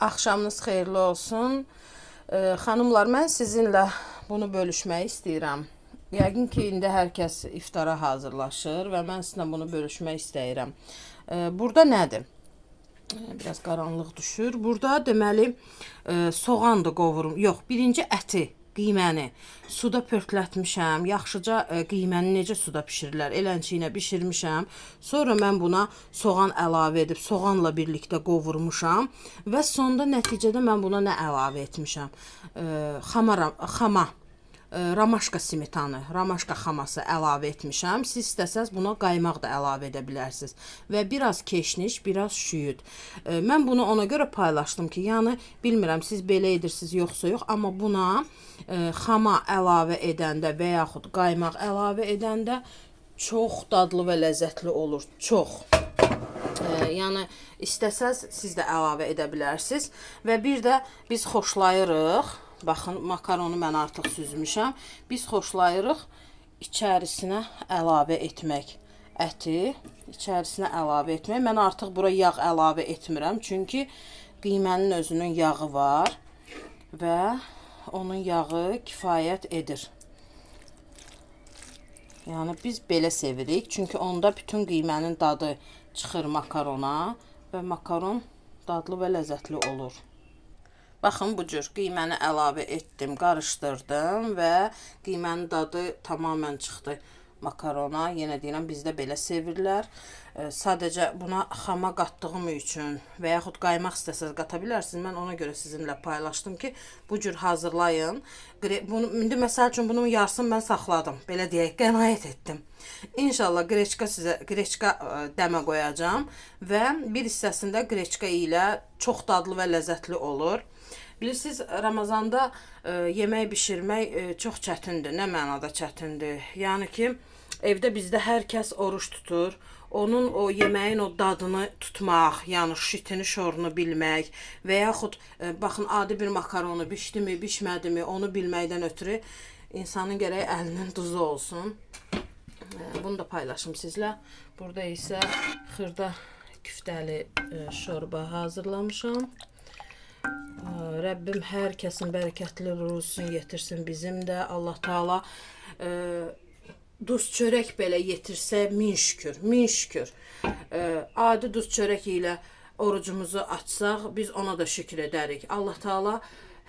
Axşamınız xeyirli olsun. Ee, xanımlar, mən sizinlə bunu bölüşmək istəyirəm. Yəqin ki, indi hər kəs iftara hazırlaşır və mən sizinlə bunu bölüşmək istəyirəm. Ee, burada nədir? Ee, Biraz qaranlıq düşür. Burada deməli e, soğandır qovurum. Yox, birinci əti, qiyməni suda pörtlətmişəm. Yaxşıca e, qiyməni necə suda bişirirlər, elənçi ilə bişirmişəm. Sonra mən buna soğan əlavə edib soğanla birlikdə qovurmuşam və sonda nəticədə mən buna nə əlavə etmişəm? E, xama xama ramaşka smetanı, ramaşka xaması əlavə etmişəm. Siz istəsəz buna qaymaq da əlavə edə bilərsiniz və biraz keşniş, biraz şüyüd. E, Mən bunu ona görə paylaşdım ki, yəni bilmirəm siz belə edirsiniz yoxsa yox, amma buna e, xama əlavə edəndə və yaxud qaymaq əlavə edəndə çox dadlı və ləzzətli olur. Çox. Ee, yəni istəsəz siz də əlavə edə bilərsiniz və bir də biz xoşlayırıq. Baxın, makaronu mən artıq süzmüşəm. Biz xoşlayırıq içərisinə əlavə etmək əti içərisinə əlavə etmək. Mən artıq bura yağ əlavə etmirəm, çünki qiymənin özünün yağı var və onun yağı kifayət edir. Yəni biz belə sevirik, çünki onda bütün qiymənin dadı çıxır makarona və makaron dadlı və ləzzətli olur. Baxın bu cür qiyməni əlavə etdim, qarışdırdım və qiymənin dadı tamamilə çıxdı makarona. Yenə deyirəm bizdə belə sevirlər. E, sadəcə buna xama qatdığım üçün və yaxud qaymaq istəsəz qata bilərsiniz. Mən ona görə sizinlə paylaşdım ki, bu cür hazırlayın. Bunu indi məsəl üçün bunun yarısını mən saxladım. Belə deyək, qənaət etdim. İnşallah qreçka sizə qreçka ə, dəmə qoyacağam və bir hissəsində qreçka ilə çox dadlı və ləzzətli olur. Bilirsiniz, Ramazanda ə, yemək bişirmək ə, çox çətindir. Nə mənada çətindir? Yəni ki, evdə bizdə hər kəs oruç tutur. Onun o yeməyin o dadını tutmaq, yəni şitini, şorunu bilmək və yaxud ə, baxın adi bir makaronu bişdimi, bişmədimi, onu bilməkdən ötürü insanın gərək əlinin duzu olsun. Ee, Bunu da paylaşım sizlə. Burada isə xırda küftəli e, şorba hazırlamışam. Ee, Rəbbim hər kəsin bərəkətli ruzusun yetirsin bizim də. Allah Taala e, duz çörək belə yetirsə min şükür, min şükür. E, adi duz çörək ilə orucumuzu açsaq biz ona da şükür edərik. Allah Taala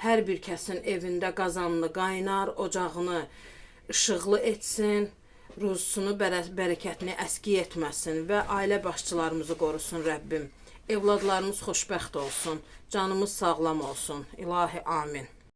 hər bir kəsin evində qazanını qaynar, ocağını işıqlı etsin ruzusunu, bərə- bərəkətini əski etməsin və ailə başçılarımızı qorusun Rəbbim. Evladlarımız xoşbəxt olsun, canımız sağlam olsun. İlahi amin.